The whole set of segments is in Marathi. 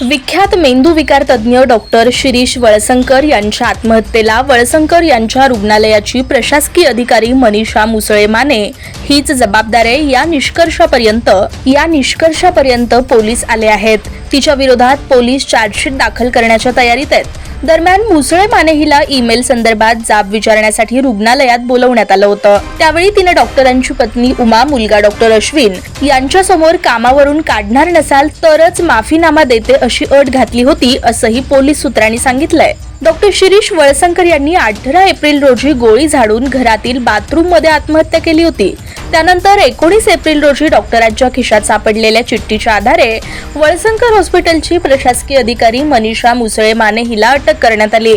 विख्यात मेंदू विकार तज्ज्ञ डॉक्टर शिरीष वळसंकर यांच्या आत्महत्येला वळसंकर यांच्या रुग्णालयाची प्रशासकीय अधिकारी मनीषा मुसळे माने हीच जबाबदार आहे या निष्कर्षापर्यंत या निष्कर्षापर्यंत पोलीस आले आहेत. तिच्या विरोधात पोलीस चार्जशीट दाखल करण्याच्या तयारीत आहेत. दरम्यान मुसळे माने हिला ईमेल संदर्भात जाब विचारण्यासाठी रुग्णालयात बोलवण्यात आलं होतं. त्यावेळी तिने डॉक्टरांची पत्नी उमा मुलगा डॉक्टर अश्विन यांच्यासमोर कामावरून काढणार नसाल तरच माफीनामा देते अशी अट घातली होती असंही पोलीस सूत्रांनी सांगितलंय. डॉक्टर शिरीष वळसंकर यांनी अठरा एप्रिल रोजी गोळी झाडून घरातील बाथरूममध्ये आत्महत्या केली होती. त्यानंतर एकोणीस एप्रिल रोजी डॉक्टरांच्या खिशात सापडलेल्या चिठ्ठीच्या आधारे वळसंकर हॉस्पिटलची प्रशासकीय अधिकारी मनीषा मुसळे माने हिला अटक करण्यात आली.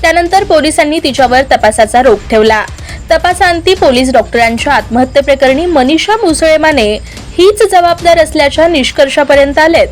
त्यानंतर पोलिसांनी तिच्यावर तपासाचा रोख ठेवला. तपासांती पोलीस डॉक्टरांच्या आत्महत्येप्रकरणी मनीषा मुसळे माने हीच जबाबदार असल्याच्या निष्कर्षापर्यंत आलेत.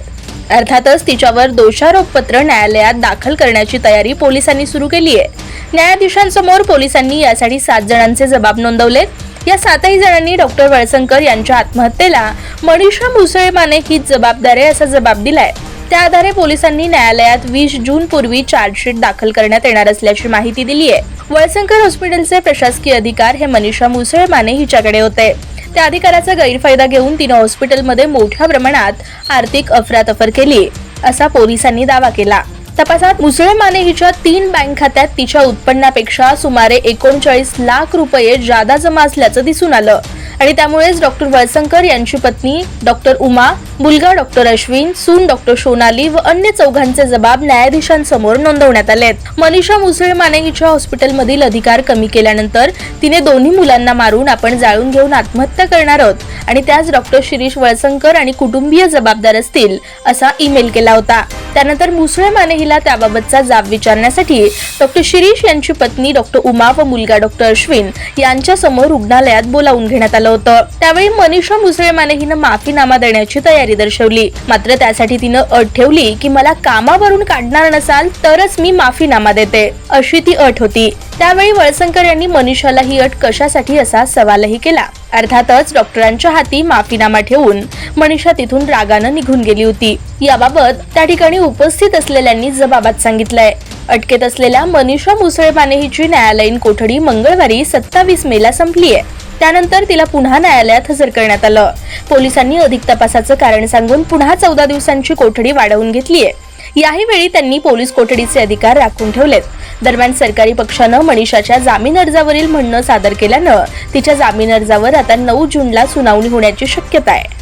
अर्थातच तिच्यावर दोषारोपपत्र न्यायालयात दाखल करण्याची तयारी पोलिसांनी सुरू केली आहे न्यायाधीशांसमोर पोलिसांनी यासाठी सात जणांचे जबाब नोंदवलेत. या सातही जणांनी डॉक्टर वळसंकर यांच्या आत्महत्येला मनीषा मुसळमाने हीच जबाबदारी आहे असा जबाब दिलाय. त्या आधारे पोलिसांनी न्यायालयात वीस जून पूर्वी चार्जशीट दाखल करण्यात येणार असल्याची माहिती दिली आहे वळसंकर हॉस्पिटलचे प्रशासकीय अधिकार हे मनीषा मुसळमाने हिच्याकडे होते. त्या अधिकाराचा गैरफायदा घेऊन तिनं हॉस्पिटलमध्ये मोठ्या प्रमाणात आर्थिक अफरातफर केली असा पोलिसांनी दावा केला. तपासात मुसळे माने हिच्या तीन बँक खात्यात तिच्या उत्पन्नापेक्षा सुमारे एकोणचाळीस लाख रुपये जादा जमा असल्याचं दिसून आलं. आणि त्यामुळेच डॉक्टर वळसंकर यांची पत्नी डॉक्टर उमा मुलगा डॉक्टर अश्विन सून डॉक्टर सोनाली व अन्य चौघांचे जबाब न्यायाधीशांसमोर नोंदवण्यात आलेत. मनीषा मुसळे मानेगीच्या हॉस्पिटलमधील अधिकार कमी केल्यानंतर तिने दोन्ही मुलांना मारून आपण जाळून घेऊन आत्महत्या करणार आहोत आणि त्याच डॉक्टर शिरीष वळसंकर आणि कुटुंबीय जबाबदार असतील असा ईमेल केला होता. त्यानंतर मुसळे माने हिला त्याबाबतचा जाब विचारण्यासाठी डॉक्टर शिरीष यांची पत्नी डॉक्टर उमा व मुलगा डॉक्टर अश्विन यांच्या समोर रुग्णालयात बोलावून घेण्यात आलं होतं. त्यावेळी मनीषा मुसळे माने हिनं माफीनामा देण्याची तयारी दर्शवली. मात्र त्यासाठी तिनं अट ठेवली की मला कामावरून काढणार नसाल तरच मी माफीनामा देते अशी ती अट होती. त्यावेळी वळसंकर यांनी मनीषाला ही अट कशासाठी असा सवालही केला. अर्थातच डॉक्टरांच्या हाती माफीनामा ठेवून मनीषा तिथून रागानं निघून गेली होती. याबाबत त्या ठिकाणी उपस्थित असलेल्यांनी जबाबात सांगितलंय. अटकेत असलेल्या मनीषा मुसळेमाने हिची न्यायालयीन कोठडी मंगळवारी सत्तावीस मेला संपली आहे त्यानंतर तिला पुन्हा न्यायालयात हजर करण्यात आलं. पोलिसांनी अधिक तपासाचं कारण सांगून पुन्हा चौदा दिवसांची कोठडी वाढवून घेतली आहे याही वेळी त्यांनी पोलीस कोठडीचे अधिकार राखून ठेवलेत. दरम्यान सरकारी पक्षानं मनीषाच्या जामीन अर्जावरील म्हणणं सादर केल्यानं तिच्या जामीन अर्जावर आता नऊ जूनला सुनावणी होण्याची शक्यता आहे.